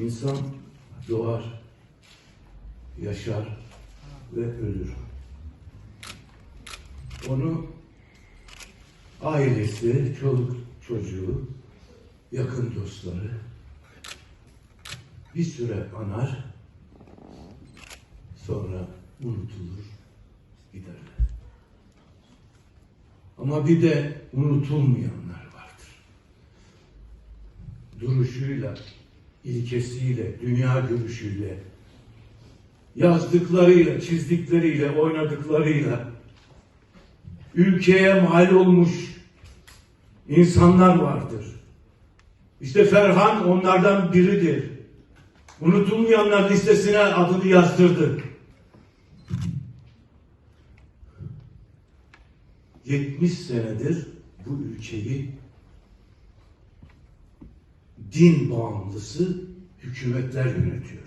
İnsan doğar, yaşar ve ölür. Onu ailesi, çoluk çocuğu, yakın dostları bir süre anar, sonra unutulur, giderler. Ama bir de unutulmayanlar vardır. Duruşuyla, ilkesiyle, dünya görüşüyle, yazdıklarıyla, çizdikleriyle, oynadıklarıyla ülkeye mal olmuş insanlar vardır. İşte Ferhan onlardan biridir. Unutulmayanlar listesine adını yazdırdı. 70 senedir bu ülkeyi din bağımlısı hükümetler yönetiyor.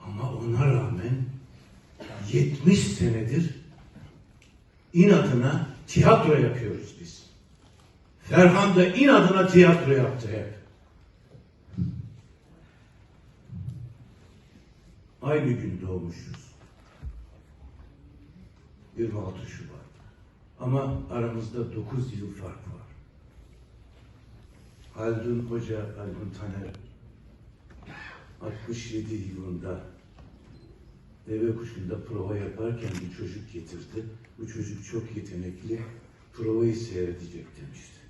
Ama ona rağmen 70 senedir inadına tiyatro yapıyoruz biz. Ferhan da inadına tiyatro yaptı hep. Aynı gün doğmuşuz. 26 Şubat. Ama aramızda 9 yıl fark var. Haldun Hoca, Haldun Taner 67 yılında deve kuşunda prova yaparken bir çocuk getirdi. Bu çocuk çok yetenekli, provayı seyredecek demişti.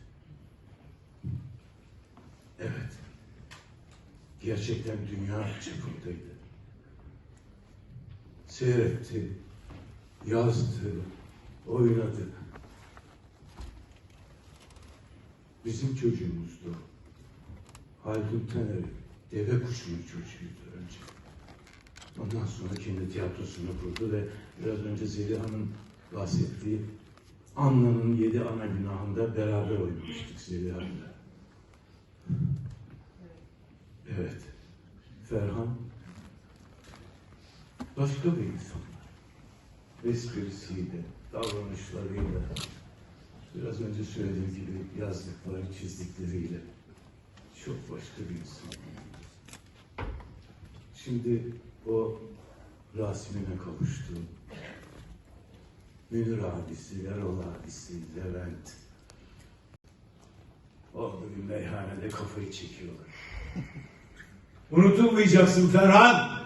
Evet. Gerçekten dünya çapındaydı. Seyretti, yazdı, oynadı. Bizim çocuğumuzdu. Haldun Taner, deve kuşunun çocuğuydu önce. Ondan sonra kendi tiyatrosunu kurdu ve biraz önce Zeliha'nın bahsettiği Anna'nın yedi ana günahında beraber oynamıştık Zeliha'yla. Evet. Ferhan başka bir insan. Esprisiyle, davranışlarıyla, biraz önce söylediğim gibi yazdıkları, çizdikleriyle çok başka bir insan. Şimdi o Rasim'ine kavuştu. Münir abisi, Erol abisi, Levent. Orada bir meyhanede kafayı çekiyorlar. Unutulmayacaksın Ferhan.